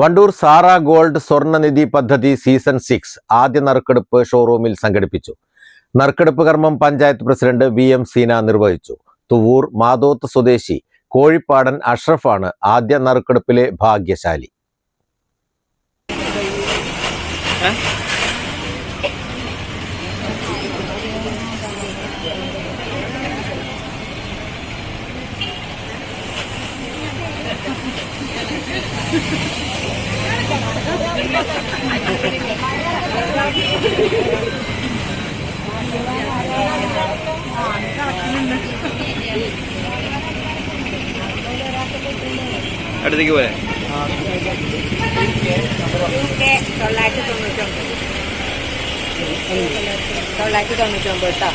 Wandoor Sara gold സ്വർണനിധി പദ്ധതി season six ആദ്യ നറുക്കെടുപ്പ് ഷോറൂമിൽ സംഘടിപ്പിച്ചു. നറുക്കെടുപ്പ് കർമ്മം panchayat president V M Seena നിർവഹിച്ചു. തുവൂർ മാതോത്ത് സ്വദേശി കോഴിപ്പാടൻ അഷ്റഫാണ് ആദ്യ നറുക്കെടുപ്പിലെ ഭാഗ്യശാലി. അടുത്തേക്ക് കെ തൊള്ളായിരത്തി തൊണ്ണൂറ്റൊമ്പത്. തൊള്ളായിരത്തി തൊണ്ണൂറ്റൊമ്പത് കേട്ടോ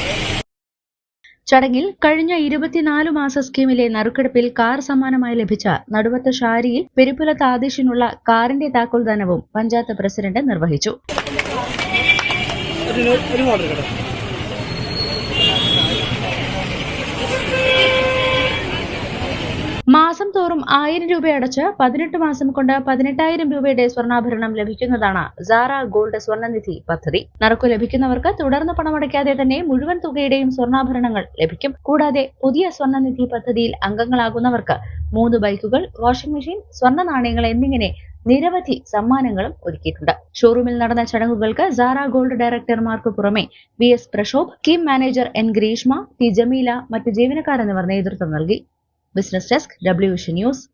ചടങ്ങിൽ കഴിഞ്ഞ ഇരുപത്തിനാല് മാസ സ്കീമിലെ നറുക്കെടുപ്പിൽ കാർ സമ്മാനമായി ലഭിച്ച നടുവത്ത് ഷാരിയിൽ പെരുപ്പുലത്ത് താദേശിനുള്ള കാറിന്റെ താക്കോൽദാനവും പഞ്ചായത്ത് പ്രസിഡന്റ് നിർവഹിച്ചു മാസം തോറും ആയിരം രൂപ അടച്ച് പതിനെട്ട് മാസം കൊണ്ട് പതിനെട്ടായിരം രൂപയുടെ സ്വർണാഭരണം ലഭിക്കുന്നതാണ് സാറ ഗോൾഡ് സ്വർണനിധി പദ്ധതി. നറുക്കു ലഭിക്കുന്നവർക്ക് തുടർന്ന് പണമടയ്ക്കാതെ തന്നെ മുഴുവൻ തുകയുടെയും സ്വർണാഭരണങ്ങൾ ലഭിക്കും. കൂടാതെ പുതിയ സ്വർണനിധി പദ്ധതിയിൽ അംഗങ്ങളാകുന്നവർക്ക് മൂന്ന് ബൈക്കുകൾ വാഷിംഗ് മെഷീൻ സ്വർണ നാണയങ്ങൾ എന്നിങ്ങനെ നിരവധി സമ്മാനങ്ങളും ഒരുക്കിയിട്ടുണ്ട്. ഷോറൂമിൽ നടന്ന ചടങ്ങുകൾക്ക് സാറ ഗോൾഡ് ഡയറക്ടർമാർക്ക് പുറമെ V S Prashobh Kim manager N Greeshma T Jameela മറ്റ് ജീവനക്കാർ എന്നിവർ നേതൃത്വം നൽകി. business desk, WVision News.